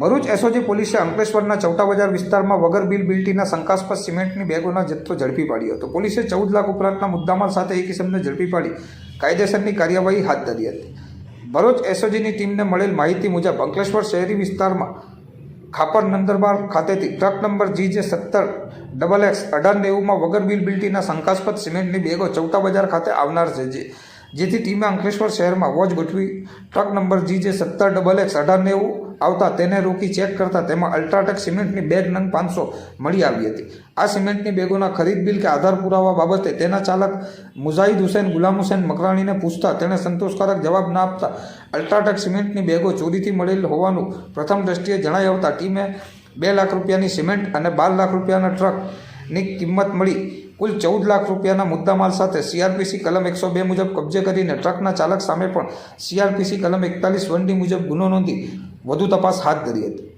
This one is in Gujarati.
ભરૂચ એસઓજી પોલીસે અંકલેશ્વરના ચૌટા બજાર વિસ્તારમાં વગર બિલ બિલ્ટીના શંકાસ્પદ સિમેન્ટની બેગોના જથ્થો ઝડપી પાડ્યો હતો. પોલીસે ચૌદ લાખ ઉપરાંતના મુદ્દામાલ સાથે એક કિસમને ઝડપી પાડી કાયદેસરની કાર્યવાહી હાથ ધરી હતી. ભરૂચ એસઓજીની ટીમને મળેલ માહિતી મુજબ અંકલેશ્વર શહેરી વિસ્તારમાં ખાપર નંદરબાર ખાતેથી ટ્રક નંબર જી જે સત્તર ડબલ એક્સ અઢાર નેવુંમાં વગર બિલ બિલ્ટીના શંકાસ્પદ સિમેન્ટની બેગો ચૌટા બજાર ખાતે આવનાર છે, જે જેથી ટીમે અંકલેશ્વર શહેરમાં વોચ ગોઠવી. ટ્રક નંબર જી જે સત્તર ડબલ એક્સ અઢાર નેવું આવતા તેને રોકી ચેક કરતા તેમાં અલ્ટ્રાટેક સિમેન્ટની બેગ નંગ પાંચસો મળી આવી હતી. આ સિમેન્ટની બેગોના ખરીદ બિલ કે આધાર પુરાવા બાબતે તેના ચાલક મુજાહિદ હુસેન, ગુલામ હુસેન મકરાણીને પૂછતા તેણે સંતોષકારક જવાબ ના આપતા અલ્ટ્રાટેક સિમેન્ટની બેગો ચોરીથી મળેલ હોવાનું પ્રથમ દ્રષ્ટિએ જણાઈ આવતા ટીમે બે લાખ રૂપિયાની સિમેન્ટ અને બાર લાખ રૂપિયાના ટ્રકની કિંમત મળી. કુલ ચૌદ લાખ રૂપિયાના મુદ્દામાલ સાથે સીઆરપીસી કલમ એકસો બે મુજબ કબજે કરીને ટ્રકના ચાલક સામે પણ સીઆરપીસી કલમ એકતાલીસ વનડી મુજબ ગુનો નોંધી વધુ તપાસ હાથ ધરી હતી.